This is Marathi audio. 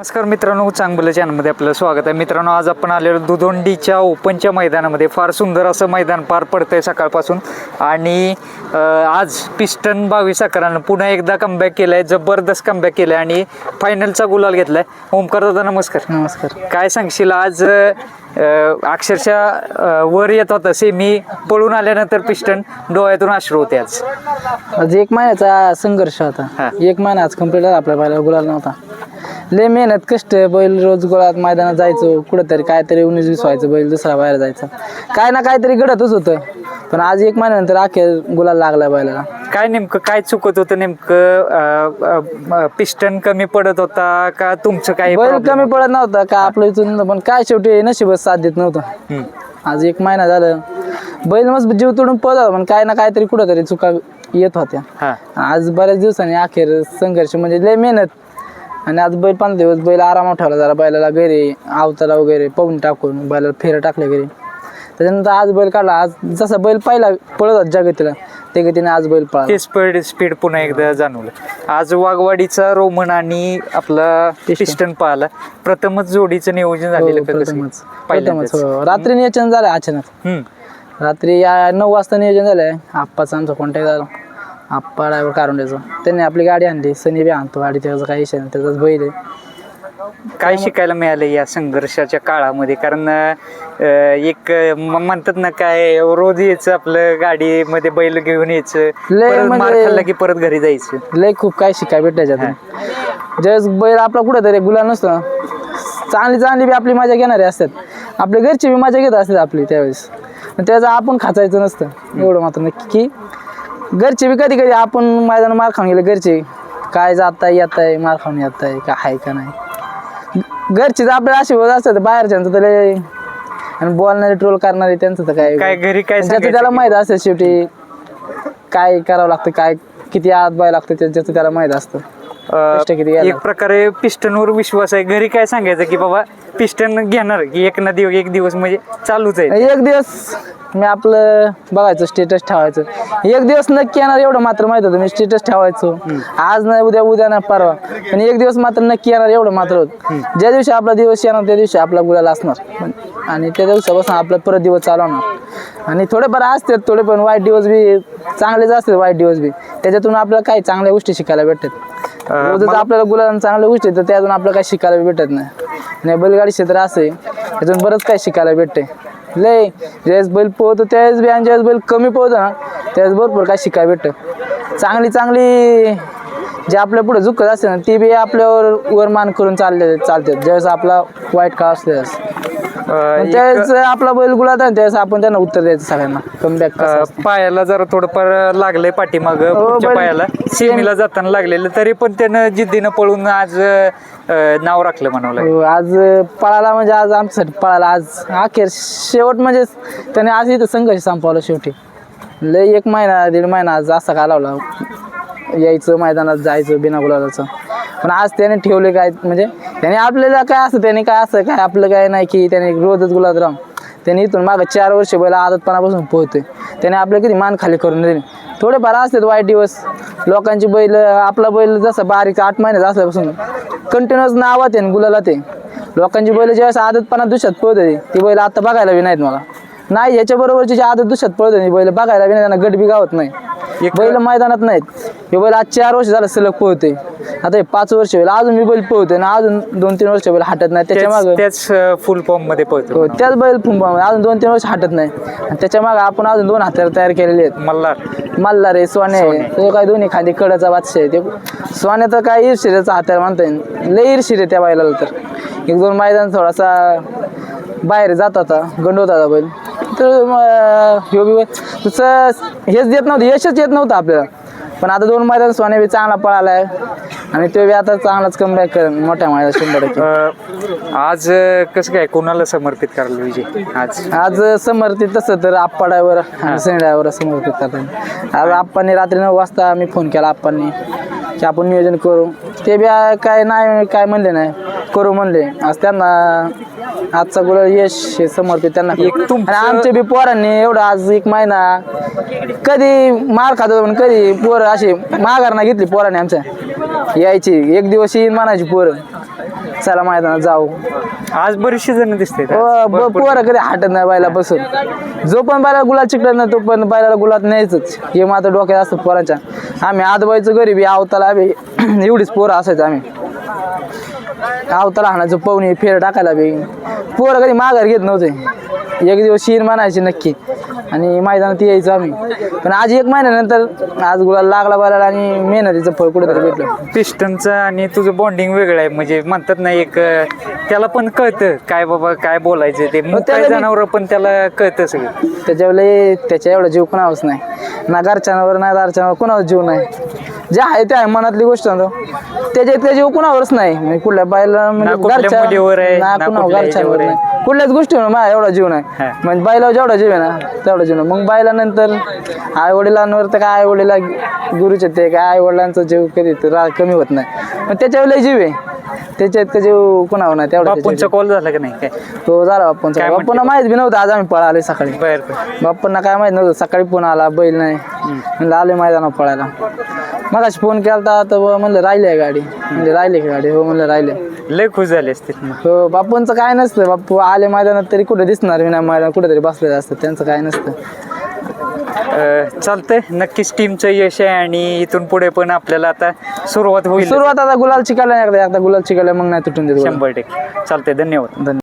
नमस्कार मित्रांनो चांगलं चॅनलमध्ये आपलं स्वागत आहे. मित्रांनो आज आपण आलेलो दुधोंडीच्या ओपनच्या मैदानामध्ये. फार सुंदर असं मैदान पार पडतंय सकाळपासून. आणि आज पिस्टन बावीस अकरानं पुन्हा एकदा कमबॅक केलाय जबरदस्त कमबॅक केलाय आणि फायनलचा गुलाल घेतलाय. ओमकार दादा नमस्कार. नमस्कार. काय सांगशील आज अक्षरशः वर येत होता सेमी पळून आल्यानंतर पिस्टन डोळ्यातून अश्रू होते आज. आज एक महिन्याचा संघर्ष हा. होता एक महिना आज कंप्लीट आपल्या बायला गुलाल नव्हता. लय मेहनत कष्ट बैल रोज गुळात मैदानात जायचो कुठंतरी काहीतरी उन्नीस वीस व्हायचं बैल दुसरा बाहेर जायचा. काय ना काहीतरी घडतच होतं. पण आज एक महिन्यानंतर अखेर गुलाल लागला बैलाला. काय नेमकं काय चुकत होतं नेमकं? पिस्टन कमी पडत होता का तुमचं काही बैल कमी पडत नव्हता का आपलं इथून पण काय शेवटी नशीबच साथ देत नव्हतं. आज एक महिना झालं. बैल मस्त जीव तोडून होता पण काय ना काहीतरी कुठंतरी चुका येत होत्या. आज बऱ्याच दिवसांनी अखेर संघर्ष म्हणजे लय मेहनत आणि आज बैल पंधरा दिवस बैल आरामात ठेवला जरा बैलाला घरी आवताला वगैरे पाहून टाकून बैलाला फेरं टाकले घरी. त्याच्यानंतर आज बैल काढला आज जसा बैल पाहिला पळत जगतीला ते गतीने आज बैल पळाला. ते स्पीड स्पीड पुन्हा एकदा जाणवलं. आज वाघवाडीचा रोमन आणि आपला पिस्टन पाहिला प्रथमच जोडीचं नियोजन झालेलं हो, कसं? प्रथमच. पहिल्यांदाच. हो. रात्री नियोजन झालं अचानक. हम्म. रात्री या नऊ वाजता नियोजन झालंय. आप्पाचा आमचा कॉन्टॅक्ट झाला. आप्पा ड्रायव्हर कारुंड्याचा त्यांनी आपली गाडी आणली सनी बी आणतो गाडी त्याचा काही विषय नाही त्याचाच बैल आहे. काय शिकायला मिळालं या संघर्षाच्या काळामध्ये? कारण अं, एक अं, म- म्हणतात ना काय रोज यायचं आपलं गाडीमध्ये बैल घेऊन यायचं लय परत मार म्हणजे- खाल्ला की परत घरी जायचं. लय खूप काय शिकाय भेट त्याच्यातून ज्यावेळेस बैल आपला कुठं तरी गुलाल नसतो ना, चांगली चांगली बी आपली मजा घेणारे असतात. आपल्या घरची बी मजा घेत असतात आपली त्यावेळेस. पण त्याचं आपण खाचायचं नसतं एवढं मात्र नक्की की घरचे बी कधी कधी आपण मैदान मार खाऊन गेले घरचे काय जात आहे येत आहे मार खाऊन येत आहे का आहे का नाही. घरचे तर आपल्याला असे होत असतात बाहेरच्यांचं तर आणि बोलणारे ट्रोल करणारे त्यांचं तर काय. काय घरी काय ज्याचं त्याला माहीत असतं शेवटी काय करावं लागतं काय किती आत बाय लागतं ते- ज्याचं त्याला माहीत असतं. घ्यायला? एक प्रकारे पिस्टनवर विश्वास आहे. घरी काय सांगायचं की बाबा पिस्टन घेणार की एक ना दिवस एक दिवस म्हणजे चालूच आहे. एक दिवस मी आपलं बघायचं स्टेटस ठेवायचं. एक दिवस नक्की येणार एवढं मात्र माहीत होतं. मी स्टेटस ठेवायचो. आज नाही उद्या उद्या नाही परवा. पण एक दिवस मात्र नक्की येणार एवढं मात्र होत. ज्या दिवशी आपला दिवस येणार त्या दिवशी आपला गुलाल असणार. आणि त्या दिवसापासून आपला परत दिवस चालवणार आणि थोडेफार असतात थोडे पण वाईट दिवस बी चांगलेच असतात वाईट दिवस बी. त्याच्यातून आपल्याला काही चांगल्या गोष्टी शिकायला भेटतात. रोजच आपल्याला गुलाला चांगल्या गोष्टी तर त्यातून आपल्याला काही शिकायला भेटत नाही. आणि बैलगाडी क्षेत्र असं आहे त्यातून बरंच काही शिकायला भेटते लय ज्यावेळेस बैल पोहतो त्यावेळेस बी आणि ज्यावेळेस बैल कमी पोहतो ना त्यावेळेस भरपूर काय शिकायला भेटतं. चांगली चांगली जे आपल्या पुढे झुकत असते ना ती बी आपल्यावर वर मान करून चालले चालते ज्यावेळेस आपला वाईट काळ असते अं, त्यावेळेस आपला बैल गुलात आहे त्यावेळेस आपण त्यांना उत्तर द्यायचं सगळ्यांना. कमबॅक अं, पायाला जरा थोडंफार लागलंय पाठीमाग हो, पुढच्या पायाला. सेमीला जाताना लागलेलं तरी पण त्यानं जिद्दीनं पळून आज अं, नाव राखलं म्हणावं लागेल. हो, आज पळाला म्हणजे आज आमच्यासाठी पळाला. आज अखेर शेवट म्हणजे त्याने आज इथं संघर्ष संपवला शेवटी. लय एक महिना दीड महिना आज असा घालवला यायचं मैदानात जायचं बिना गुलालाचं. पण आज त्याने ठेवले काय म्हणजे त्याने आपल्याला काय असं त्याने काय असं काय आपलं काय नाही की त्याने रोजच गुलाबराम त्याने इथून मागं चार वर्ष पहिला आदतपणापासून पोहतोय. त्याने आपलं कधी मान खाली करून दिले. थोडेफार असतात वाईट दिवस. लोकांची बैल आपला बैल जसं बारीक आठ महिन्यात असल्यापासून कंटिन्युअस नावात आहे गुलाला ते लोकांची बैल ज्यावेळेस आदतपणा दुष्यात पळत होती ती बैल आता बघायला बी नाहीत मला. नाही याच्याबरोबरची जी आदत दुष्यात पळत होती बैल बघायला बी नाही त्यांना गट बी गावत नाही. बैल मैदानात नाहीत. हे बैल आज चार वर्ष झालं सलग पळतोय. आता हे पाच वर्ष होईल. अजून मी बैल पळतोय ना अजून दोन तीन वर्ष बैल हटत नाही त्याच्या मागं त्याच फुल फॉर्ममध्ये पळतो हो त्याच बैल फुंबा अजून दोन तीन वर्ष हटत नाही आणि त्याच्यामागे आपण अजून दोन हात्यार तयार केलेले आहेत. मल्हार. मल्हार आहे सोने आहे. तो काय दोन्ही खाली कडाचा बादशाह आहे. ते सोन्या तर काय ईर्षिरेचा हात्यार म्हणता येईल लय ईर्षिर त्या बैलाला तर. एक दोन मैदान थोडासा बाहेर जात होता. गंडवत होता बैल. तर ह्यो बी तसं हेच देत नव्हतं यशच येत नव्हतं आपल्याला. पण आता दोन मैदान सोन्या बी चांगला पळालाय. आणि तो बी आता चांगलाच कमबॅक करेन मोठ्या मैदान शंभर टक्के. अं, आज अं, कसं काय कोणाला समर्पित करायला विजय? आज? आज समर्पित तसं तर आप्पा ड्रायव्हर आणि सनी ड्रायव्हर समर्पित करतात आज आप्पांनी रात्री नऊ वाजता मी फोन केला आप्पांनी की आपण नियोजन करू. ते बी आ- काय नाही काय म्हणले नाही करू म्हणले. आज त्यांना आजचा गुलाल यश हे समर्पित त्यांना. एक तुमचं- आणि आमच्या बी पोरांनी एवढा आज एक महिना कधी मार खात होतो पण कधी पोरं अशी माघार नाही घेतली पोरांनी आमच्या. यायची एक दिवस येईन म्हणायची पोरं. चला मैदानात जाऊ. आज बरीचशी जण दिसते पोरं कधी हाटत नाही बायला बसून जो पण बायला गुलाल चिकटत नाही तो पण बायला गुलात न्यायचंच. हे मात्र डोक्यात असतं पोरांच्या. आम्ही आजोबाईचं गरीबी आवताला आम्ही एवढीच पोरं असायचं आम्ही. आवताला हाणायचं पवनी फेर टाकायला बी. पोरं कधी माघार घेत नव्हते. एक दिवस शिर म्हणायची नक्की. आणि मैदानात यायचं आम्ही. पण आज एक महिन्यानंतर आज गुलाल लागला बायला आणि मेहनतीचं फळ कुठेतरी भेटलं. पिस्टनचं आणि तुझं बॉन्डिंग वेगळं आहे. म्हणजे म्हणतात ना एक त्याला पण कळतं काय बाबा काय बोलायचं ते. बी- जनावर पण त्याला कळतं सगळं. त्याच्यावर लय त्याच्या एवढा जीव कोणावरच नाही. ना घरच्यांवर ना दारच्यांवर कोणावर जीव नाही. जे आहे ते आहे मनातली गोष्ट. त्याच्या त्या जीव कोणावरच नाही. कुठल्या बायला म्हणजे कुठल्याच गोष्टीवर माझा एवढा जीव नाही. म्हणजे बायला जेवढा जीव आहे ना तेवढा जीव नाही. मग बायला नंतर आई वडिलांवर तर काय आई वडिला गुरुचे ते काय आई वडिलांचा जीव कधी तर रा- कमी होत नाही. पण त्याच्यावर लय जीव आहे. त्याच्या इतका जीव कुणावर नाही तेवढा बापूंचा कॉल झाला का नाही? काय. तो झाला बाप्पांचा काय म्हणते? बाप्पांना माहीत बी नव्हतं आज आम्ही पळाले सकाळी. बर बर. बाप्पांना काय माहीत नव्हतं सकाळी फोन आला बैल नाही. म्हणलं आलोय मैदानात पळायला. मगाशी फोन केला तर म्हणलं राहिली आहे गाडी. म्हणजे राहिली का गाडी हो म्हणलं राहिले. लय खुश झाले असते हो बाप्पांचं काय नसतं बाप्पू आले मैदानात तरी कुठे दिसणार मी नाही मैदान कुठेतरी बसलेलं असतं त्यांचं काय नसतं. चालतंय. नक्कीच टीमचं यश आहे आणि इथून पुढे पण आपल्याला आता सुरुवात होईल. सुरुवात आता गुलाल चिकायला एकदा एकदा गुलाल चिकायला मग नाही तुटून देत. शंभर टक्के. चालतंय धन्यवाद धन्यवाद.